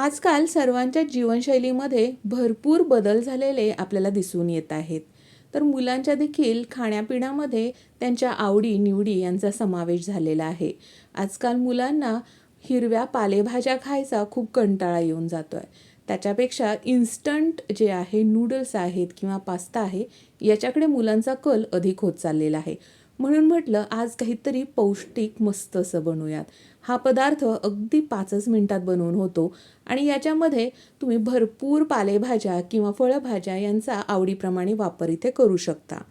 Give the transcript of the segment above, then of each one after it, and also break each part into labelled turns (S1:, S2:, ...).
S1: आजकाल सर्वांच्या जीवनशैलीमध्ये भरपूर बदल झालेले आपल्याला दिसून येत आहेत. तर मुलांच्या देखील खाण्यापिण्यामध्ये त्यांच्या आवडी निवडी यांचा समावेश झालेला आहे. आजकाल मुलांना हिरव्या पालेभाज्या खायचा खूप कंटाळा येऊन जातो आहे त्याच्यापेक्षा इन्स्टंट जे आहे नूडल्स आहेत किंवा पास्ता आहे याच्याकडे मुलांचा कल अधिक होत चाललेला आहे. म्हणून म्हटलं आज काहीतरी पौष्टिक मस्त असं बनवूयात हा पदार्थ अगदी पाचच मिनिटात बनवून होतो. आणि याच्यामध्ये तुम्ही भरपूर पालेभाज्या किंवा फळभाज्या यांचा आवडीप्रमाणे वापर इथे करू शकता.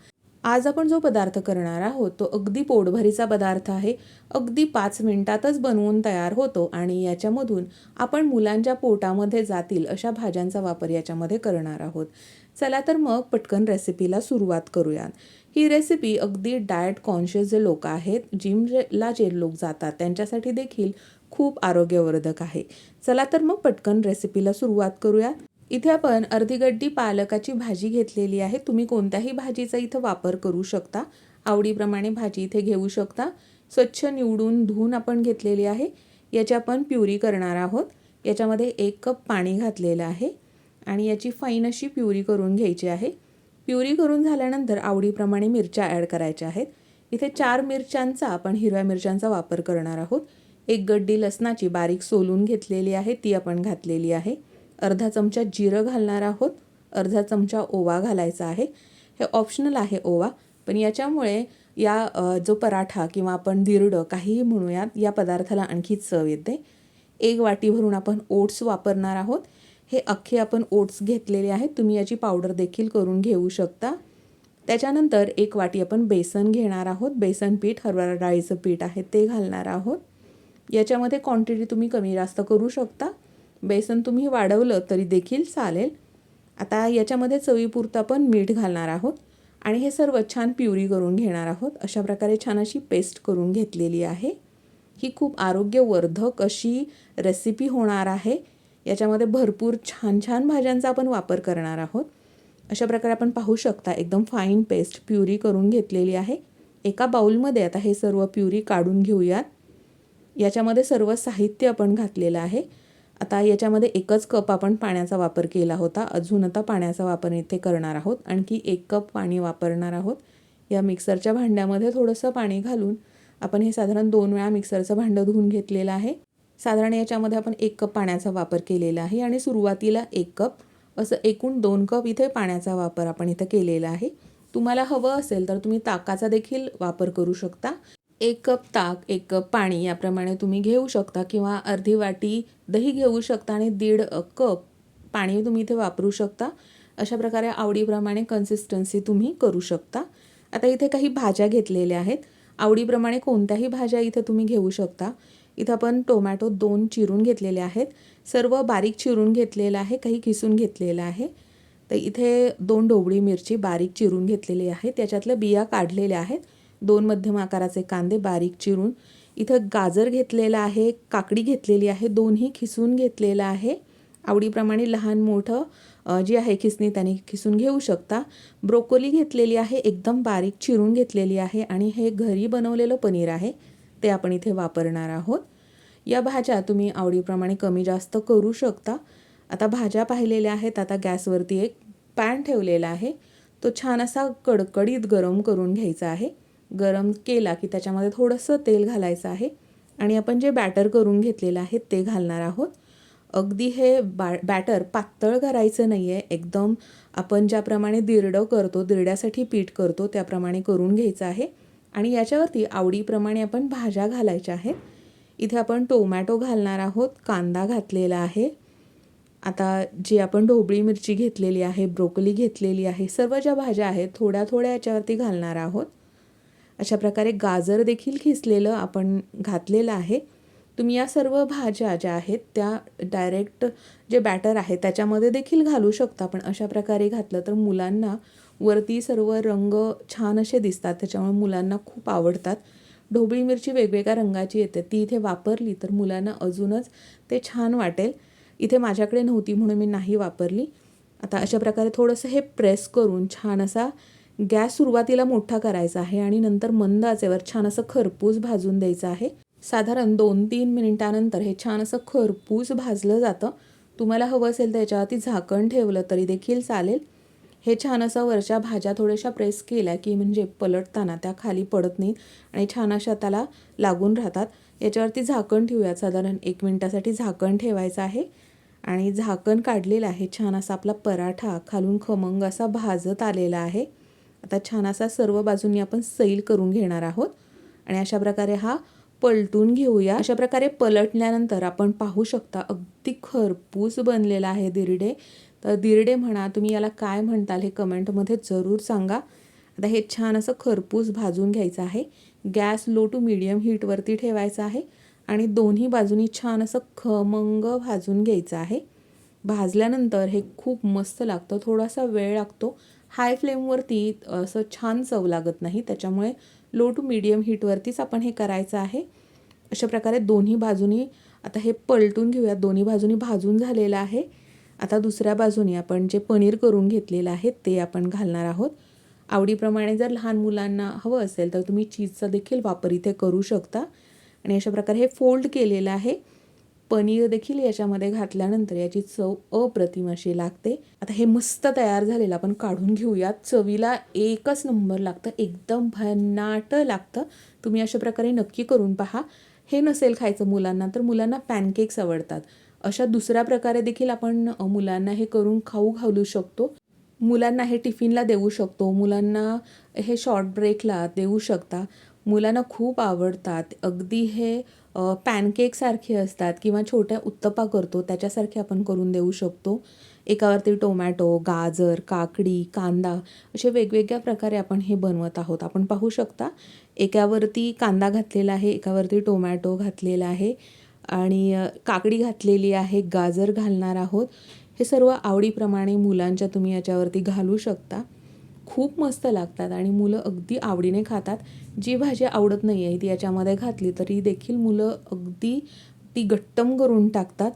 S1: आज आपण जो पदार्थ करणार आहोत तो अगदी पोटभरीचा पदार्थ आहे. अगदी पाच मिनिटातच बनवून तयार होतो आणि याच्यामधून आपण मुलांच्या पोटामध्ये जातील अशा भाज्यांचा वापर याच्यामध्ये करणार आहोत. चला तर मग पटकन रेसिपीला सुरुवात करूयात. ही रेसिपी अगदी डाएट कॉन्शियस जे लोक आहेत जिमला जे लोक जातात त्यांच्यासाठी देखील खूप आरोग्यवर्धक आहे. चला तर मग पटकन रेसिपीला सुरुवात करूया इथे आपण अर्धी गड्डी पालकाची भाजी घेतलेली आहे. तुम्ही कोणत्याही भाजीचा इथं वापर करू शकता. आवडीप्रमाणे भाजी इथे घेऊ शकता. स्वच्छ निवडून धुवून आपण घेतलेली आहे. याची आपण प्युरी करणार आहोत. याच्यामध्ये एक कप पाणी घातलेलं आहे आणि याची फाईन अशी प्युरी करून घ्यायची आहे. प्युरी करून झाल्यानंतर आवडीप्रमाणे मिरच्या ॲड करायच्या आहेत. इथे चार मिरच्यांचा आपण हिरव्या मिरच्यांचा वापर करणार आहोत. एक गड्डी लसणाची बारीक सोलून घेतलेली आहे. ती आपण घातलेली आहे. अर्धा चमचा जिरं घालणार आहोत. अर्धा चमचा ओवा घालायचा आहे. हे ऑप्शनल आहे ओवा. पण याच्यामुळे या जो पराठा किंवा आपण दिरडं काहीही म्हणूयात या पदार्थाला आणखी चव येते. एक वाटी भरून आपण ओट्स वापरणार आहोत. हे अख्खे आपण ओट्स घेतलेले आहेत. तुम्ही याची पावडर देखील करून घेऊ शकता. त्याच्यानंतर एक वाटी आपण बेसन घेणार आहोत. बेसन पीठ हरभरा डाळीचं पीठ आहे ते घालणार आहोत. याच्यामध्ये क्वांटिटी तुम्ही कमी जास्त करू शकता. बेसन तुम्ही वाढवलं तरी देखील चालेल. आता याच्यामध्ये चवीपुरतं पण मीठ घालणार आहोत आणि हे सर्व छान प्युरी करून घेणार आहोत. अशा प्रकारे छान अशी पेस्ट करून घेतलेली आहे. ही खूप आरोग्यवर्धक अशी रेसिपी होणार आहे. याच्यामध्ये भरपूर छान छान भाज्यांचा आपण वापर करणार आहोत. अशा प्रकारे आपण पाहू शकता एकदम फाईन पेस्ट प्युरी करून घेतलेली आहे. एका बाउलमध्ये आता हे सर्व प्युरी काढून घेऊयात. याच्यामध्ये सर्व साहित्य आपण घातलेलं आहे. आता याच्यामध्ये एकच कप आपण पाण्याचा वापर केला होता. अजून आता पाण्याचा वापर इथे करणार आहोत. आणखी एक कप पाणी वापरणार आहोत. या मिक्सरच्या भांड्यामध्ये थोडंसं पाणी घालून आपण हे साधारण दोन वेळा मिक्सरचं भांडं धुवून घेतलेलं आहे. साधारण याच्यामध्ये आपण एक कप पाण्याचा वापर केलेला आहे आणि सुरुवातीला एक कप असं एकूण दोन कप इथे पाण्याचा वापर आपण इथं केलेला आहे. तुम्हाला हवं असेल तर तुम्ही ताकाचा देखील वापर करू शकता. एक कप ताक एक कप पाणी याप्रमाणे तुम्ही घेऊ शकता किंवा अर्धी वाटी दही घेऊ शकता आणि दीड कप पाणी तुम्ही इथे वापरू शकता. अशा प्रकारे आवडीप्रमाणे कन्सिस्टन्सी तुम्ही करू शकता. आता इथे काही भाज्या घेतलेल्या आहेत. आवडीप्रमाणे कोणत्याही भाज्या इथे तुम्ही घेऊ शकता. इथं आपण टोमॅटो दोन चिरून घेतलेले आहेत. सर्व बारीक चिरून घेतलेलं आहे काही किसून घेतलेलं आहे. तर इथे दोन ढोबळी मिरची बारीक चिरून घेतलेली आहे. त्याच्यातल्या बिया काढलेल्या आहेत. दोन मध्यम आकाराचे कांदे बारीक चिरून इथं गाजर घेतलेलं आहे काकडी घेतलेली आहे दोन्ही खिसून घेतलेलं आहे. आवडीप्रमाणे लहान मोठं जी आहे खिसणी त्याने खिसून घेऊ शकता. ब्रोकोली घेतलेली आहे एकदम बारीक चिरून घेतलेली आहे आणि हे घरी बनवलेलं पनीर आहे ते आपण इथे वापरणार आहोत. या भाज्या तुम्ही आवडीप्रमाणे कमी जास्त करू शकता. आता भाज्या पाहिलेल्या आहेत आता गॅसवरती एक पॅन ठेवलेला आहे. तो छान असा कडकडीत गरम करून घ्यायचा आहे. गरम केला की त्याच्यामध्ये थोडंसं तेल घालायचं आहे. आणि आपण जे बॅटर करून घेतलेलं आहे ते घालणार आहोत. अगदी हे बॅ बॅटर पातळ करायचं नाही आहे एकदम आपण ज्याप्रमाणे दिरडं करतो दिरड्यासाठी पीठ करतो त्याप्रमाणे करून घ्यायचं आहे. आणि याच्यावरती आवडीप्रमाणे आपण भाज्या घालायच्या आहेत. इथे आपण टोमॅटो घालणार आहोत. कांदा घातलेला आहे. आता जी आपण ढोबळी मिरची घेतलेली आहे ब्रोकली घेतलेली आहे सर्व ज्या भाज्या आहेत थोड्या थोड्या याच्यावरती घालणार आहोत. अशा प्रकारे गाजर देखील खिसलेलं आपण घातलेलं आहे. तुम्ही या सर्व भाज्या ज्या आहेत त्या डायरेक्ट जे बॅटर आहे त्याच्यामध्ये देखील घालू शकता. पण अशा प्रकारे घातलं तर मुलांना वरती सर्व रंग छान असे दिसतात. त्याच्यामुळे मुलांना खूप आवडतात. ढोबळी मिरची वेगवेगळ्या रंगाची येते. ती इथे वापरली तर मुलांना अजूनच ते छान वाटेल. इथे माझ्याकडे नव्हती म्हणून मी नाही वापरली. आता अशा प्रकारे थोडंसं हे प्रेस करून छान असा गॅस सुरुवातीला मोठा करायचा आहे आणि नंतर मंद आचेवर छान असं खरपूस भाजून द्यायचं आहे. साधारण दोन तीन मिनिटानंतर हे छान असं खरपूस भाजलं जातं. तुम्हाला हवं असेल तर याच्यावरती झाकण ठेवलं तरी देखील चालेल. हे छान असं वरच्या भाज्या थोड्याशा प्रेस केल्या की म्हणजे पलटताना त्या खाली पडत नाहीत आणि छान अशा त्याला लागून राहतात. याच्यावरती झाकण ठेवूयात. साधारण एक मिनटासाठी झाकण ठेवायचं आहे. आणि झाकण काढलेलं आहे. छान असा आपला पराठा खालून खमंग असा भाजत आलेला आहे. आता छान असा सर्व बाजूंनी आपण सैल करून घेणार आहोत. आणि अशा प्रकारे हा पलटून घेऊया. अशा प्रकारे पलटल्यानंतर आपण पाहू शकता अगदी खरपूस बनलेला आहे दिरडे. तर दिरडे म्हणा तुम्ही याला काय म्हणताल हे कमेंटमध्ये जरूर सांगा. आता हे छान असं खरपूस भाजून घ्यायचं आहे. गॅस लो टू मिडियम हीटवरती ठेवायचं आहे. आणि दोन्ही बाजूनी छान असं खमंग भाजून घ्यायचं आहे. भाजल्यानंतर हे खूप मस्त लागतं. थोडासा वेळ लागतो. हाय फ्लेमवरती असं छान चव लागत नाही. त्याच्यामुळे लो टू मीडियम हीटवरतीच आपण हे करायचं आहे. अशा प्रकारे दोन्ही बाजूनी आता हे पलटून घेऊया. दोन्ही बाजूनी भाजून झालेलं आहे. आता दुसऱ्या बाजूनी आपण जे पनीर करून घेतलेलं आहे ते आपण घालणार आहोत. आवडीप्रमाणे जर लहान मुलांना हवं असेल तर तुम्ही चीजचा देखील वापर इथे करू शकता. आणि अशा प्रकारे हे फोल्ड केलेलं आहे. पनीर देखील याच्यामध्ये घातल्यानंतर याची चव अप्रतिम अशी लागते. आता हे मस्त तयार झालेलं आपण काढून घेऊयात. चवीला एकच नंबर लागतं. एकदम भन्नाट लागतं. तुम्ही अशा प्रकारे नक्की करून पहा. हे नसेल खायचं मुलांना तर मुलांना पॅनकेक्स आवडतात. अशा दुसऱ्या प्रकारे देखील आपण मुलांना हे करून खाऊ घालू शकतो. मुलांना हे टिफिनला देऊ शकतो. मुलांना हे शॉर्ट ब्रेकला देऊ शकता. मुलांना खूप आवडतात. अगदी हे पॅनकेकसारखे असतात किंवा छोट्या उत्तपा करतो त्याच्यासारखे आपण करून देऊ शकतो. एकावरती टोमॅटो गाजर काकडी कांदा असे वेगवेगळ्या प्रकारे आपण हे बनवत आहोत. आपण पाहू शकता एकावरती कांदा घातलेला आहे एकावरती टोमॅटो घातलेला आहे आणि काकडी घातलेली आहे गाजर घालणार आहोत. हे सर्व आवडीप्रमाणे मुलांच्या तुम्ही याच्यावरती घालू शकता. खूप मस्त लागतात आणि मुलं अगदी आवडीने खातात. जी भाजी आवडत नाही आहे ती याच्यामध्ये घातली तरी देखील मुलं अगदी ती गट्टम करून टाकतात.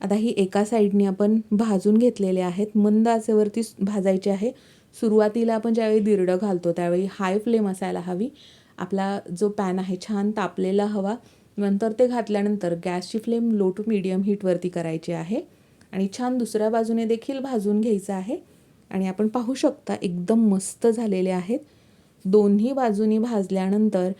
S1: आता ही एका साईडने आपण भाजून घेतलेले आहेत. मंद आचेवरती भाजायचे आहे. सुरुवातीला आपण ज्यावेळी दिरडं घालतो त्यावेळी हाय फ्लेम असायला हवी. आपला जो पॅन आहे छान तापलेला हवा. नंतर ते घातल्यानंतर गॅसची फ्लेम लो टू मिडियम हीटवरती करायची आहे. आणि छान दुसऱ्या बाजूने देखील भाजून घ्यायचं आहे. आणि आपण पाहू शकता एकदम मस्त झालेले आहेत. दोन्ही बाजूनी भाजल्यानंतर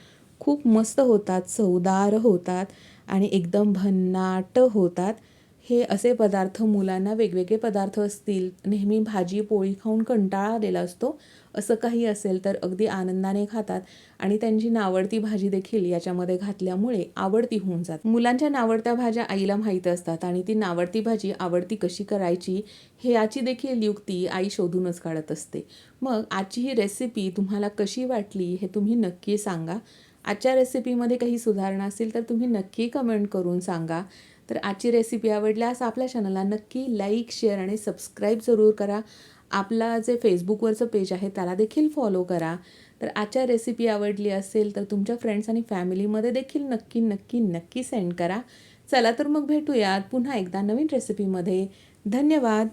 S1: खूप मस्त होतात चवदार होतात आणि एकदम भन्नाट होतात. हे असे पदार्थ मुलांना वेगवेगळे पदार्थ असतील नेहमी भाजी पोळी खाऊन कंटाळा आलेला असतो असं काही असेल तर अगदी आनंदाने खातात आणि त्यांची नावडती भाजी देखील याच्यामध्ये घातल्यामुळे आवडती होऊन जात. मुलांच्या नावडत्या भाज्या आईला माहीत असतात आणि ती नावडती भाजी आवडती कशी करायची हे याची देखील युक्ती आई शोधूनच काढत असते. मग आजची ही रेसिपी तुम्हाला कशी वाटली हे तुम्ही नक्की सांगा. आजच्या रेसिपीमध्ये काही सुधारणा असेल तर तुम्ही नक्की कमेंट करून सांगा. तर आजची रेसिपी आवडल्यास आपल्या चॅनलला नक्की लाईक शेअर आणि सबस्क्राईब जरूर करा. आपला जे फेसबुकवरचं पेज आहे त्याला देखील फॉलो करा. तर आजच्या रेसिपी आवडली असेल तर तुमच्या फ्रेंड्स आणि फॅमिलीमध्ये देखील नक्की नक्की नक्की सेंड करा. चला तर मग भेटूयात पुन्हा एकदा नवीन रेसिपीमध्ये धन्यवाद.